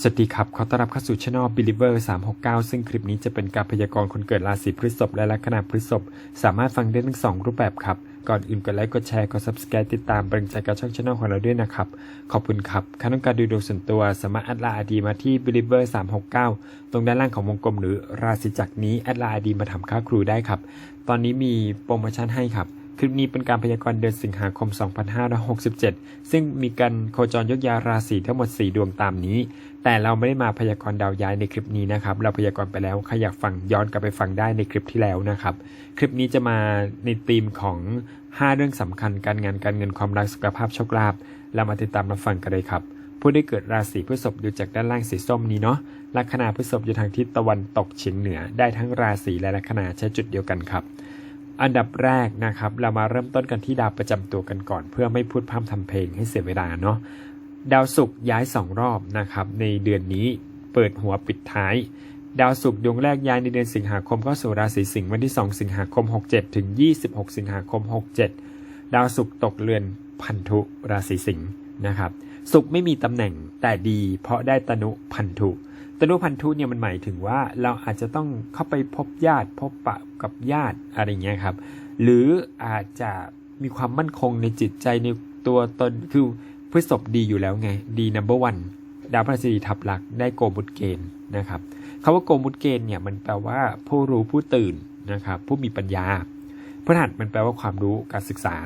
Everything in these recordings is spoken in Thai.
สวัสดีครับ ขอต้อนรับเข้าสู่ช่อง Believer 369 ซึ่งคลิปนี้จะเป็นการพยากรณ์คนเกิดราศีพฤษภและลัคนาพฤษภสามารถฟังได้ทั้งสองรูปแบบครับ ก่อนอื่นกดไลค์ กดแชร์ กด subscribe ติดตามเป็นใจกับช่องช่องของเราด้วยนะครับ ขอบคุณครับถ้าต้องการดูดวงส่วนตัว สามารถแอดไลน์ดีมาที่ Believer 369 ตรงด้านล่างของวงกลมหรือราศีจักรนี้แอดไลน์ดีมาทำค่าครูได้ครับ ตอนนี้มีโปรโมชั่นให้ครับ คลิปนี้เป็นการพยากรณ์เดือนสิงหาคม 2567 ซึ่งมีการโคจรยกยาราศีทั้งหมด 4 ดวงตามนี้ แต่เราไม่ได้มาพยากรณ์ดาวย้ายในคลิปนี้นะครับ เราพยากรณ์ไปแล้ว ใครอยากฟังย้อนกลับไปฟังได้ในคลิปที่แล้วนะครับ คลิปนี้จะมาในธีมของ 5 เรื่องสำคัญการงานการเงินความรักสุขภาพโชคลาภ เรามาติดตามรับฟังกันเลยครับ ผู้ได้เกิดราศีพฤษภดูจากด้านล่างสีส้มนี้เนาะ ลัคนาพฤษภอยู่ทางทิศตะวันตกเฉียงเหนือ ได้ทั้งราศีและลัคนาใช้จุดเดียวกันครับ อันดับแรกนะครับ เรามาเริ่มต้นกันที่ดาวประจำตัวกันก่อน เพื่อไม่พูดพร่ำทำเพลงให้เสียเวลาเนาะดาวศุกร์ย้ายสองรอบนะครับ ในเดือนนี้เปิดหัวปิดท้าย ดาวศุกร์ดวงแรกย้ายในเดือนสิงหาคมเข้าสู่ราศีสิงห์วันที่ 2 สิงหาคม 67 ถึง 26 สิงหาคม 67 ดาวศุกร์ตกเรือนพันธุราศีสิงห์นะครับศุกร์ไม่มีตำแหน่งแต่ดี เพราะได้ตนุพันธุ ตนุพันธุเนี่ยมันหมายถึงว่าเราอาจจะต้องเข้าไปพบญาติพบปะกับญาติอะไรเงี้ยครับ หรืออาจจะมีความมั่นคงในจิตใจในตัวตนคือพฤษภดีอยู่แล้วไง ดีนัมเบอร์วันดาวพฤหัสบดีทับหลักได้โกมุตเกณฑ์นะครับคำว่าโกมุตเกณฑ์เนี่ยมันแปลว่าผู้รู้ผู้ตื่นนะครับผู้มีปัญญาพฤหัสมันแปลว่าความรู้การศึกษา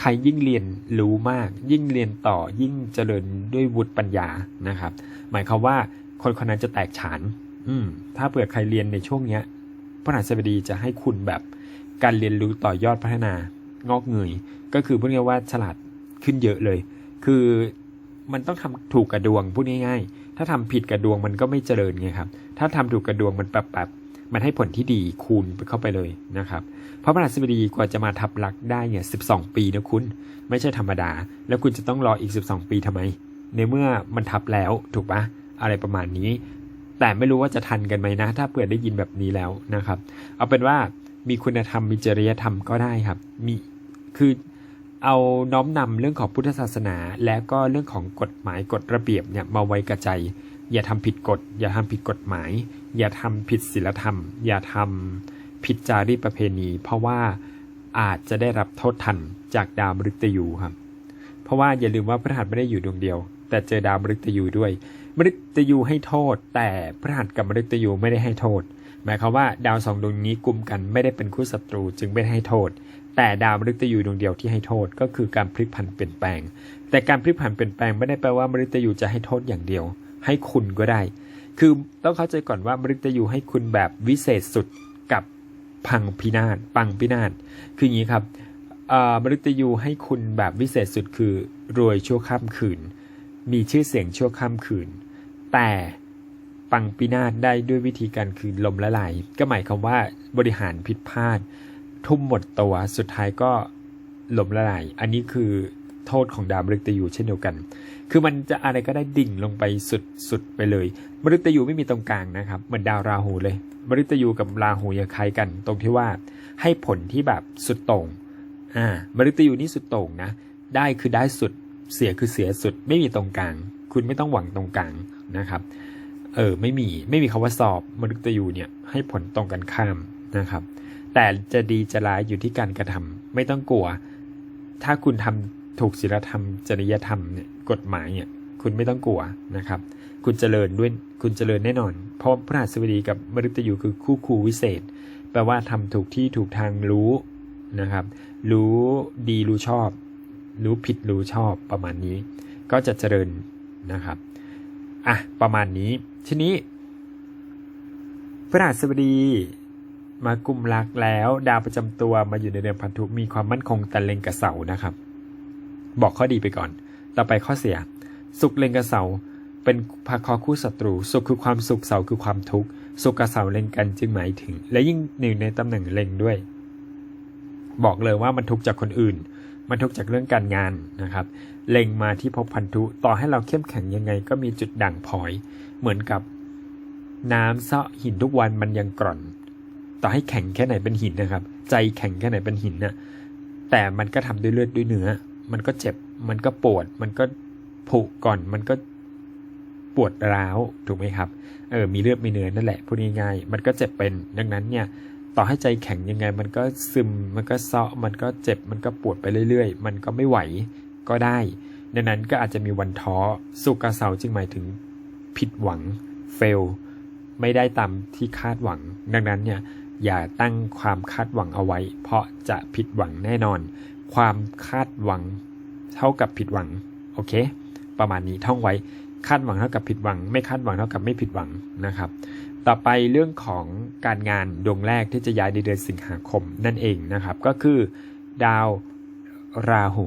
ใครยิ่งเรียนรู้มาก ยิ่งเรียนต่อยิ่งเจริญด้วยวุฒิปัญญานะครับ หมายความว่า คนคนนั้นจะแตกฉาน อืม ถ้าเปิดใครเรียนในช่วงเนี้ยพระหัสบดีจะให้คุณแบบการเรียนรู้ต่อยอดพัฒนางอกเงย ก็คือพูดง่ายว่าฉลาดขึ้นเยอะเลย คือมันต้องทำถูกกระดวงพูดง่ายๆ ถ้าทำผิดกระดวงมันก็ไม่เจริญไงครับ ถ้าทำถูกกระดวงมันแบบแบบมันให้ผลที่ดีคูณไปเข้าไปเลยนะครับ เพราะพระหัสบดีกว่าจะมาทับลักได้เนี่ย12ปีนะคุณ ไม่ใช่ธรรมดา แล้วคุณจะต้องรออีก 12 ปีทำไม ในเมื่อมันทับแล้วถูกปะ อะไรประมาณนี้ แต่ไม่รู้ว่าจะทันกันไหมนะ ถ้าเปิดได้ยินแบบนี้แล้วนะครับ เอาเป็นว่ามีคุณธรรมมีจริยธรรมก็ได้ครับ มีคือเอาน้อมนำเรื่องของพุทธศาสนา และก็เรื่องของกฎหมายกฎระเบียบเนี่ยมาไว้กระใจ อย่าทำผิดกฎ อย่าทำผิดกฎหมาย อย่าทำผิดศีลธรรม อย่าทำผิดจารีตประเพณี เพราะว่าอาจจะได้รับโทษทันจากดาวมฤตยูครับ เพราะว่าอย่าลืมว่าพระหัสไม่ได้อยู่ดวงเดียว แต่เจอดาวมฤตยูด้วย มฤตยูให้โทษ แต่พระหัสกับมฤตยูไม่ได้ให้โทษ หมายความว่าดาวสองดวงนี้กลุ่มกันไม่ได้เป็นคู่ศัตรูจึงไม่ให้โทษ แต่ดาวมฤตยูดวงเดียวที่ให้โทษก็คือการพลิกผันเปลี่ยนแปลง แต่การพลิกผันเปลี่ยนแปลงไม่ได้แปลว่ามฤตยูจะให้โทษอย่างเดียว ให้คุณก็ได้ คือต้องเข้าใจก่อนว่ามฤตยูให้คุณแบบวิเศษสุดกับพังพินาศปังพินาศคืออย่างนี้ครับมฤตยูให้คุณแบบวิเศษสุดคือรวยชั่วข้ามคืน มีชื่อเสียงชั่วข้ามคืน แต่ปังปินาศได้ด้วยวิธีการคือลมละลายก็หมายความว่าบริหารผิดพลาด ทุ่มหมดตัวสุดท้ายก็ลมละลาย อันนี้คือโทษของดาวมฤตยูเช่นเดียวกัน คือมันจะอะไรก็ได้ดิ่งลงไปสุดสุดไปเลย มฤตยูไม่มีตรงกลางนะครับเหมือนดาวราหูเลย มฤตยูกับราหูอย่าคล้ายกัน ตรงที่ว่าให้ผลที่แบบสุดโต่ง อ่ามฤตยูนี่สุดโต่งนะ ได้คือได้สุด เสียคือเสียสุด ไม่มีตรงกลาง คุณไม่ต้องหวังตรงกลางนะครับ เออไม่มีไม่มีคาว่าสอบมฤตยูเนี่ยให้ผลตรงกันข้ามนะครับ แต่จะดีจะร้ายอยู่ที่การกระทำไม่ต้องกลัว ถ้าคุณทำถูกศีลธรรม จริยธรรมเนี่ยกฎหมายเนี่ยคุณไม่ต้องกลัวนะครับ คุณเจริญด้วยคุณเจริญแน่นอน เพราะพระหัสบดีกับมฤตยูคือคู่ครูวิเศษ แปลว่าทำถูกที่ถูกทางรู้นะครับ รู้ดีรู้ชอบ รู้ผิดรู้ชอบประมาณนี้ ก็จะเจริญนะครับอะประมาณนี้ ทีนี้พระหัสบดีมากุมรักแล้ว ดาวประจำตัวมาอยู่ในเดือนพันธุมีความมั่นคงแต่เล็งกับเสานะครับ บอกข้อดีไปก่อน ต่อไปข้อเสีย สุขเล็งกับเสาเป็นพาคอคู่ศัตรู สุขคือความสุขเสาคือความทุกข์สุขกับเสาเล็งกันจึงหมายถึง และยิ่งหนึ่งในตำแหน่งเล็งด้วย บอกเลยว่ามันทุกข์จากคนอื่น มันทุกจากเรื่องการงานนะครับ เล็งมาที่ภพพันธุต่อให้เราเข้มแข็งยังไงก็มีจุดด่างพร้อย เหมือนกับน้ำเซาะหินทุกวันมันยังกร่อน ต่อให้แข็งแค่ไหนเป็นหินนะครับ ใจแข็งแค่ไหนเป็นหินน่ะแต่มันก็ทำด้วยเลือดด้วยเนื้อ มันก็เจ็บ มันก็ปวด มันก็ผุก่อน มันก็ปวดร้าว ถูกไหมครับ เออ มีเลือดมีเนื้อนั่นแหละ พูดง่ายๆ มันก็เจ็บเป็น ดังนั้นเนี่ย ต่อให้ใจแข็งยังไง มันก็ซึม มันก็เซาะ มันก็เจ็บ มันก็ปวดไปเรื่อยๆ มันก็ไม่ไหวก็ได้ ดังนั้นก็อาจจะมีวันท้อ สุกกระเสาจึงหมายถึงผิดหวัง เฟล ไม่ได้ตามที่คาดหวัง ดังนั้นเนี่ยอย่าตั้งความคาดหวังเอาไว้ เพราะจะผิดหวังแน่นอน ความคาดหวังเท่ากับผิดหวัง โอเค ประมาณนี้ท่องไว้ คาดหวังเท่ากับผิดหวัง ไม่คาดหวังเท่ากับไม่ผิดหวังนะครับ ต่อไปเรื่องของการงานดวงแรกที่จะย้ายในเดือนสิงหาคมนั่นเองนะครับ ก็คือดาวราหู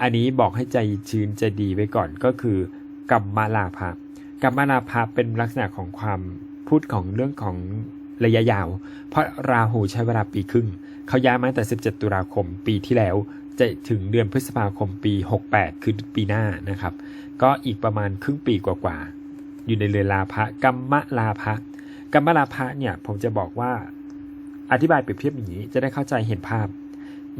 อันนี้บอกให้ใจชื้นใจดีไว้ก่อนก็คือกัมมาลาภะกัมมาลาภะเป็นลักษณะของความพูดของเรื่องของระยะยาว เพราะราหูใช้เวลาปีครึ่ง เขาย้ายมาตั้งแต่ 17 ตุลาคมปีที่แล้ว จะถึงเดือนพฤษภาคมปี 68 คือปีหน้านะครับ ก็อีกประมาณครึ่งปีกว่าๆ อยู่ในเรือนลาภะกัมมะลาภะ กัมมะลาภะเนี่ยผมจะบอกว่าอธิบายเปรียบเทียบอย่างนี้จะได้เข้าใจเห็นภาพ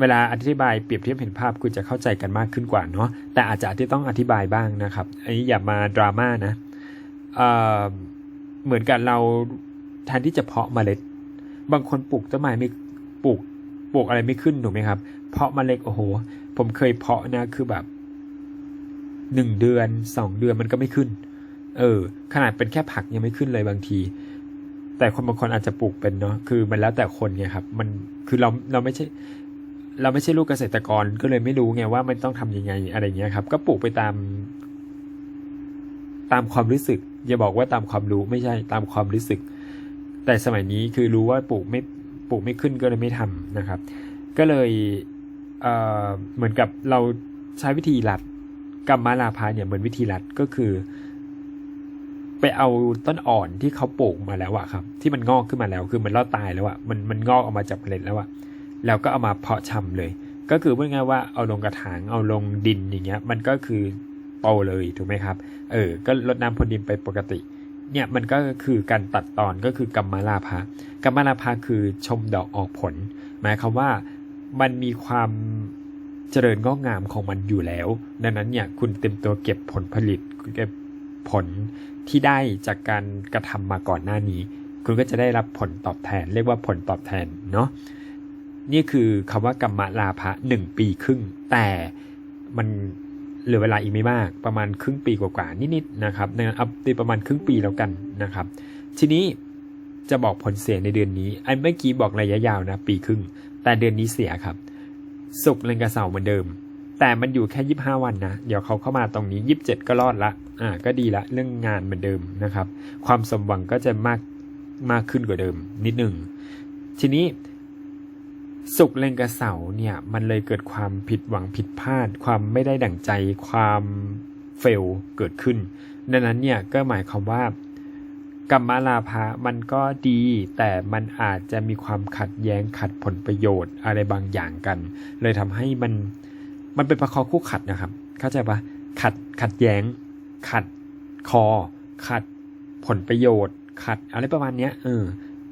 เวลาอธิบายเปรียบเทียบเห็นภาพคุณจะเข้าใจกันมากขึ้นกว่าเนาะแต่อาจจะที่ต้องอธิบายบ้างนะครับอันนี้อย่ามาดราม่านะเเหมือนกันเราแทนที่จะเพาะเมล็ด บางคนปลูกต้นไม้ไม่ปลูกปลูกอะไรไม่ขึ้นถูกไหมครับ เพาะเมล็ดโอ้โห ผมเคยเพาะนะคือแบบหนึ่งเดือนสองเดือนมันก็ไม่ขึ้น เออ ขนาดเป็นแค่ผักยังไม่ขึ้นเลยบางที แต่คนบางคนอาจจะปลูกเป็นเนาะคือมันแล้วแต่คนไงครับ มันคือเราเราไม่ใช่ เราไม่ใช่ลูกเกษตรกรก็เลยไม่รู้ไงว่ามันต้องทำยังไงอะไรเงี้ยครับ ก็ปลูกไปตาม ตามความรู้สึก อย่าบอกว่าตามความรู้ไม่ใช่ตามความรู้สึก แต่สมัยนี้คือรู้ว่าปลูกไม่ปลูกไม่ขึ้นก็เลยไม่ทำนะครับ ก็เลยเอ่อเหมือนกับเราใช้วิธีรัดกรรมาลาพาเนี่ยเหมือนวิธีรัดก็คือ ไปเอาต้นอ่อนที่เขาปลูกมาแล้วอะครับ ที่มันงอกขึ้นมาแล้วคือมันรอดตายแล้วอะมันมันงอกออกมาจากเมล็ดแล้วอะแล้วก็เอามาเพาะชำเลย ก็คือพูดง่ายว่าเอาลงกระถางเอาลงดินอย่างเงี้ย มันก็คือโตเลยถูกไหมครับ เออ ก็ลดน้ำพรวนดินไปปกติ เนี่ยมันก็คือการตัดตอนก็คือกรรมลาภะกรรมลาภะคือชมดอกออกผล หมายความว่ามันมีความเจริญงอกงามของมันอยู่แล้ว ดังนั้นเนี่ยคุณเต็มตัวเก็บผลผลิตเก็บ ผลที่ได้จากการกระทำมาก่อนหน้านี้ คุณก็จะได้รับผลตอบแทน เรียกว่าผลตอบแทนเนาะนี่คือคำว่ากรรมลาภะหนึ่งปีครึ่ง แต่มันเหลือเวลาอีกไม่มาก ประมาณครึ่งปีกว่าๆนิดๆนะครับเอาตีประมาณครึ่งปีแล้วกันนะครับ ทีนี้จะบอกผลเสียในเดือนนี้ไอ้เมื่อกี้บอกระยะยาวนะ ปีครึ่ง แต่เดือนนี้เสียครับ สุกเล็งกับเสาร์เหมือนเดิม แต่มันอยู่แค่ยี่บห้าวันนะ เดี๋ยวเขาเข้ามาตรงนี้ยี่บเจ็ดก็รอดละ อ่า ก็ดีละ เรื่องงานเหมือนเดิมนะครับ ความสมหวังก็จะมากมากขึ้นกว่าเดิม นิดหนึ่ง ทีนี้สุกร์เล็งกับเสาร์เนี่ย มันเลยเกิดความผิดหวังผิดพลาด ความไม่ได้ดั่งใจ ความเฟลเกิดขึ้น ดังนั้นเนี่ยก็หมายความว่ากรรมลาภะมันก็ดี แต่มันอาจจะมีความขัดแย้งขัดผลประโยชน์อะไรบางอย่างกัน เลยทำให้มัน มันเป็นประคอคู่ขัดนะครับ เข้าใจปะขัดขัดแย้ง ขัดคอ ขัดผลประโยชน์ ขัดอะไรประมาณเนี้ยเออ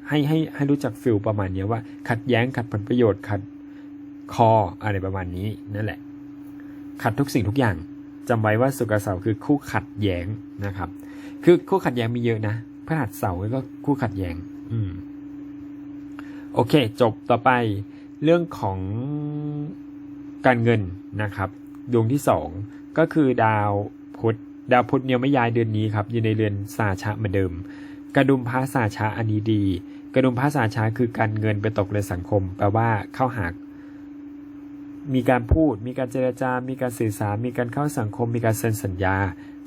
ให้ให้ให้รู้จักฟิลประมาณเนี้ยว่า ขัดแย้งขัดผลประโยชน์ขัดคออะไรประมาณนี้นั่นแหละ ขัดทุกสิ่งทุกอย่างจำไว้ว่าสุกร์เสาร์คือคู่ขัดแย้งนะครับ คือคู่ขัดแย้งมีเยอะนะพฤหัสเสาร์ก็คู่ขัดแย้ง อืม โอเค จบต่อไป เรื่องของ การเงินนะครับ ดวงที่สองก็คือดาวพุธดาวพุธเนี่ยไม่ย้ายเดือนนี้ครับอยู่ในเรือนสาชะเหมือนเดิม กระดุมพระสาชะอันนี้ดี กระดุมพระสาชะคือการเงินไปตกในสังคมแปลว่าเข้าหามีการพูด มีการเจรจา มีการสื่อสาร มีการเข้าสังคม มีการเซ็นสัญญา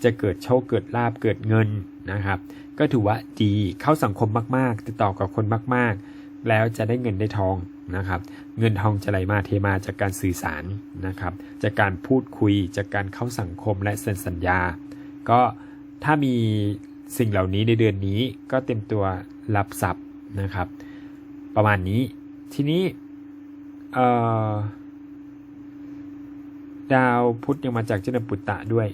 จะเกิดโชค เกิดลาบ เกิดเงินนะครับ ก็ถือว่าดี เข้าสังคมมาก ๆ ติดต่อกับคนมาก ๆ แล้วจะได้เงินได้ทอง นะครับ เงินทองจะไหลมาเทมาจากการสื่อสารนะครับ จากการพูดคุย จากการเข้าสังคมและเซ็นสัญญา ก็ถ้ามีสิ่งเหล่านี้ในเดือนนี้ก็เต็มตัวรับทรัพย์นะครับ ประมาณนี้ทีนี้ดาวพุธยังมาจากเจ้าเดือนปุตตะด้วย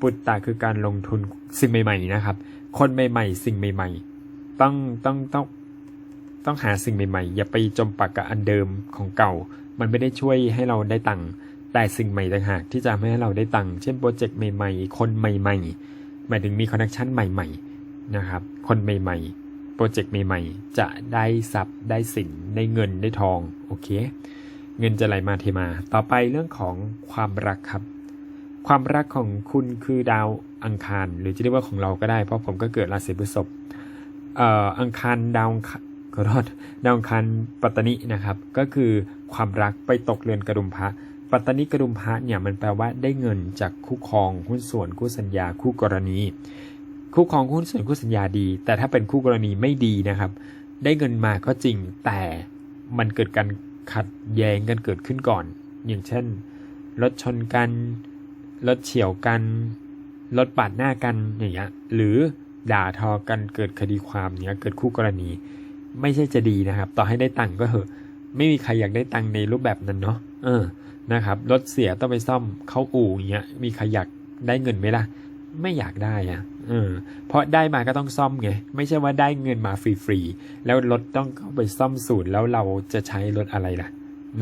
ปุตตะคือการลงทุนสิ่งใหม่ ๆ นะครับ คนใหม่ ๆ สิ่งใหม่ ๆ ต้องต้องต้อง ต้องหาสิ่งใหม่ๆ อย่าไปจมปักกับอันเดิมของเก่า มันไม่ได้ช่วยให้เราได้ตังค์แต่สิ่งใหม่ต่างหากที่จะทำให้เราได้ตังค์เช่นโปรเจกต์ใหม่ๆ คนใหม่ๆหมายถึงมีคอนเนคชันใหม่ๆนะครับคนใหม่ๆโปรเจกต์ใหม่ๆ จะได้ทรัพย์ได้สินได้เงินได้ทองโอเค เงินจะไหลมาเทมา ต่อไปเรื่องของความรักครับ ความรักของคุณคือดาวอังคาร หรือจะเรียกว่าของเราก็ได้ เพราะผมก็เกิดราศีพฤษภอังคารดาว อังคารขอโทษดาวอังคารปัตตนินะครับ ก็คือความรักไปตกเรือนกระดุมพระปัตตนิกระดุมพระเนี่ยมันแปลว่าได้เงินจากคู่ครองหุ้นส่วนคู่สัญญาคู่กรณี คู่ครองหุ้นส่วนคู่สัญญาดี แต่ถ้าเป็นคู่กรณีไม่ดีนะครับ ได้เงินมาก็จริงแต่มันเกิดการขัดแย้งกันเกิดขึ้นก่อน อย่างเช่นรถชนกันรถเฉียวกันรถปาดหน้ากันอย่างเงี้ยหรือด่าทอกันเกิดคดีความเนี้ยเกิดคู่กรณี ไม่ใช่จะดีนะครับ ต่อให้ได้ตังค์ก็เหอะ ไม่มีใครอยากได้ตังค์ในรูปแบบนั้นเนาะเออนะครับรถเสียต้องไปซ่อมเข้าอู่อย่างเงี้ยมีใครอยากได้เงินไหมล่ะ ไม่อยากได้อะเออเพราะได้มาก็ต้องซ่อมไงไม่ใช่ว่าได้เงินมาฟรีๆแล้วรถต้องเข้าไปซ่อมศูนย์แล้วเราจะใช้รถอะไรล่ะ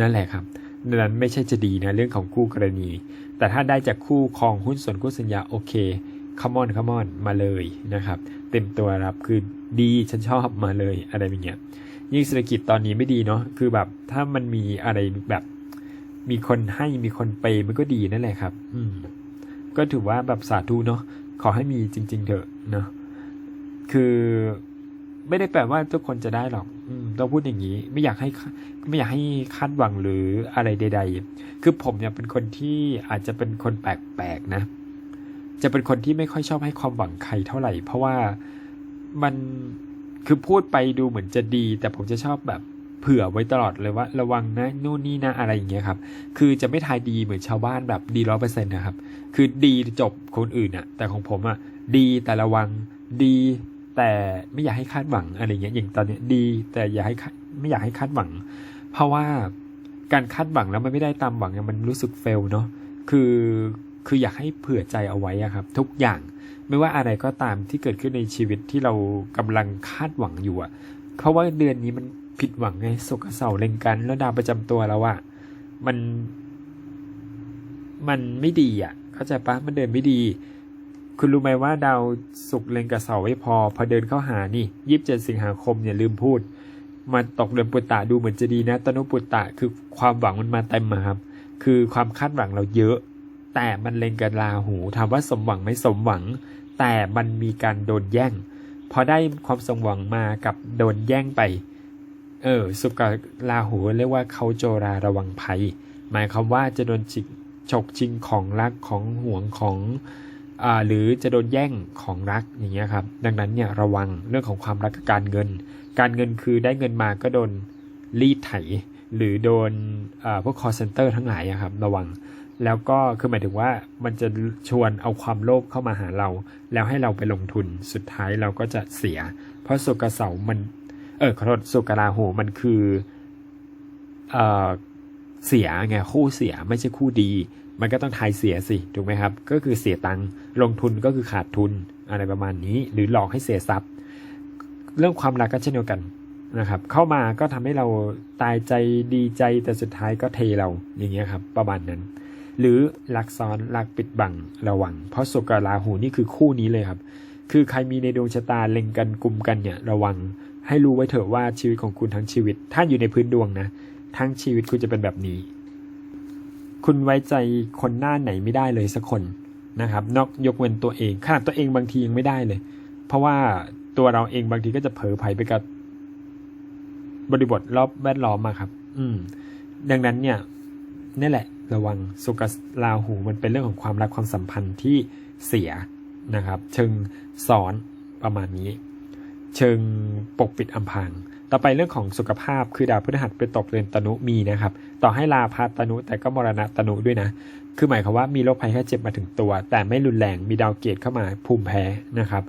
นั่นแหละครับดังนั้นไม่ใช่จะดีนะเรื่องของคู่กรณี แต่ถ้าได้จากคู่ครองหุ้นส่วนคู่สัญญาโอเค คัมอนคัมอนมาเลยนะครับ เต็มตัวรับคือดีฉันชอบมาเลยอะไรอย่างเงี้ยยิ่งเศรษฐกิจตอนนี้ไม่ดีเนาะคือแบบถ้ามันมีอะไรแบบ มีคนให้มีคนเปมันก็ดีนั่นแหละครับ อืม ก็ถือว่าแบบสาธุเนาะขอให้มีจริง ๆ เถอะเนาะคือไม่ได้แปลว่าทุกคนจะได้หรอก อืมต้องพูดอย่างนี้ ไม่อยากให้ไม่อยากให้คาดหวังหรืออะไรใด ๆ คือผมเนี่ยเป็นคนที่อาจจะเป็นคนแปลกๆนะ จะเป็นคนที่ไม่ค่อยชอบให้ความหวังใครเท่าไหร่ เพราะว่ามันคือพูดไปดูเหมือนจะดี แต่ผมจะชอบแบบเผื่อไว้ตลอดเลยว่า ระวังนะนู่นนี่นะอะไรอย่างเงี้ยครับ คือจะไม่ทายดีเหมือนชาวบ้านแบบดีร้อยเปอร์เซ็นต์นะครับ คือดีจบคนอื่นอะแต่ของผมอะดีแต่ระวังดีแต่ไม่อยากให้คาดหวังอะไรเงี้ยอย่างตอนเนี้ยดี แต่อย่าให้ไม่อยากให้คาดหวัง เพราะว่าการคาดหวังแล้วมันไม่ได้ตามหวังมันรู้สึกเฟลเนาะคือ คืออยากให้เผื่อใจเอาไว้ครับ ทุกอย่างไม่ว่าอะไรก็ตามที่เกิดขึ้นในชีวิตที่เรากำลังคาดหวังอยู่อะเพราะว่าเดือนนี้มันผิดหวังไงสุกเสาร์เล็งกันแล้วดาวประจำตัวเราอะมัน มันไม่ดีอะเข้าใจปะมันเดินไม่ดี คุณรู้ไหมว่าดาวศุกเล็งกับเสาร์ไม่พอ พอเดินเข้าหานี่ยี่สิบเจ็ดสิงหาคมอย่าลืมพูด มาตกเรือนปุตตะดูเหมือนจะดีนะตนุปุตตะคือความหวังมันมาเต็มมาครับ คือความคาดหวังเราเยอะ แต่มันเล็งกับราหูถามว่าสมหวังไหมสมหวัง แต่มันมีการโดนแย่งพอได้ความสมหวังมากับโดนแย่งไป เออ สุกกับราหูเรียกว่าเขาโจราระวังภัย หมายความว่าจะโดนจิกฉกชิงของรักของห่วงของอ่าหรือจะโดนแย่งของรักอย่างเงี้ยครับ ดังนั้นเนี่ยระวังเรื่องของความรักกับการเงิน การเงินคือได้เงินมาก็โดนรีดไถ หรือโดนพวก call center ทั้งหลายครับระวัง แล้วก็คือหมายถึงว่ามันจะชวนเอาความโลภเข้ามาหาเรา แล้วให้เราไปลงทุนสุดท้ายเราก็จะเสีย เพราะสุกเสามัน เออขอโทษสุกราหูมันคือเออเสียไงคู่เสียไม่ใช่คู่ดี มันก็ต้องทายเสียสิถูกไหมครับ ก็คือเสียตังค์ลงทุนก็คือขาดทุนอะไรประมาณนี้ หรือหลอกให้เสียทรัพย์ เรื่องความรักก็เช่นเดียวกันนะครับ เข้ามาก็ทำให้เราตายใจดีใจแต่สุดท้ายก็เทเราอย่างเงี้ยครับ ประมาณนั้น หรือรักซ้อนรักปิดบังระวัง เพราะสุกราหูนี่คือคู่นี้เลยครับ คือใครมีในดวงชะตาเล็งกันกลุ่มกันเนี่ยระวัง ให้รู้ไว้เถอะว่าชีวิตของคุณทั้งชีวิต ถ้าอยู่ในพื้นดวงนะ ทั้งชีวิตคุณจะเป็นแบบนี้ คุณไว้ใจคนหน้าไหนไม่ได้เลยสักคนนะครับ นอกยกเว้นตัวเองขนาดตัวเองบางทียังไม่ได้เลย เพราะว่าตัวเราเองบางทีก็จะเผลอไผไปกับบริบทรอบแวดล้อมมาครับ อืม ดังนั้นเนี่ยนี่แหละ ระวังสุกราหูมันเป็นเรื่องของความรักความสัมพันธ์ที่เสียนะครับ เชิงสอนประมาณนี้ เชิงปกปิดอำพรางต่อไปเรื่องของสุขภาพคือดาวพฤหัสไปตกเรือนตนุมีนะครับ ต่อให้ลาพาตนุแต่ก็มรณะตนุด้วยนะ คือหมายความว่ามีโรคภัยแค่เจ็บมาถึงตัว แต่ไม่รุนแรงมีดาวเกตเข้ามาภูมิแพ้นะครับ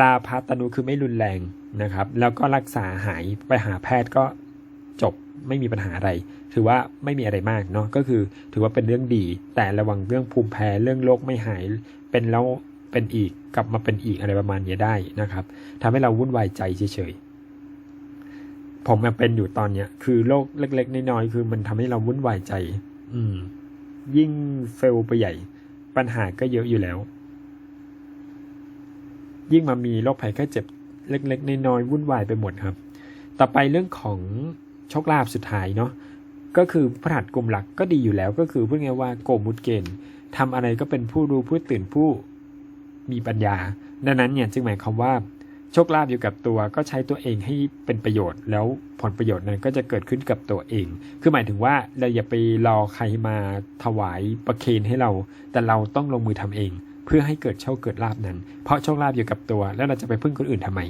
ลาพาตนุคือไม่รุนแรงนะครับ แล้วก็รักษาหายไปหาแพทย์ก็ ไม่มีปัญหาอะไร ถือว่าไม่มีอะไรมากเนาะก็คือถือว่าเป็นเรื่องดี แต่ระวังเรื่องภูมิแพ้เรื่องโรคไม่หาย เป็นแล้วเป็นอีกกลับมาเป็นอีกอะไรประมาณนี้ได้นะครับทำให้เราวุ่นวายใจเฉยๆผมยังเป็นอยู่ตอนเนี้ยคือโรคเล็ก ๆน้อยๆคือมันทำให้เราวุ่นวายใจ อืม ยิ่งเฟลไปใหญ่ ปัญหาก็เยอะอยู่แล้ว ยิ่งมามีโรคภัยแค่เจ็บเล็ก ๆน้อยๆวุ่นวายไปหมดครับ ต่อไปเรื่องของ โชคลาภสุดท้ายเนาะก็คือพระหัตถ์กลุ่มหลักก็ดีอยู่แล้วก็คือพูดง่ายว่าโกมุตเกณฑ์ทำอะไรก็เป็นผู้รู้ผู้ตื่นผู้มีปัญญา ดังนั้นเนี่ยจึงหมายความว่าโชคลาภอยู่กับตัวก็ใช้ตัวเองให้เป็นประโยชน์ แล้วผลประโยชน์นั้นก็จะเกิดขึ้นกับตัวเอง คือหมายถึงว่าเราอย่าไปรอใครมาถวายประเคนให้เรา แต่เราต้องลงมือทำเอง เพื่อให้เกิดโชคเกิดลาบนั้น เพราะโชคลาภอยู่กับตัว แล้วเราจะไปพึ่งคนอื่นทำไม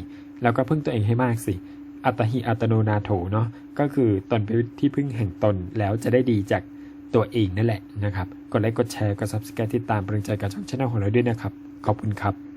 เราก็พึ่งตัวเองให้มากสิ อัตหิอัตโนนาโถเนาะก็คือตนเป็นที่พึ่งแห่งตนแล้วจะได้ดีจากตัวเองนั่นแหละนะครับ กดไลค์กดแชร์กด subscribe ติดตามเป็นกำลังใจกับช่องช anel ของเราด้วยนะครับ ขอบคุณครับ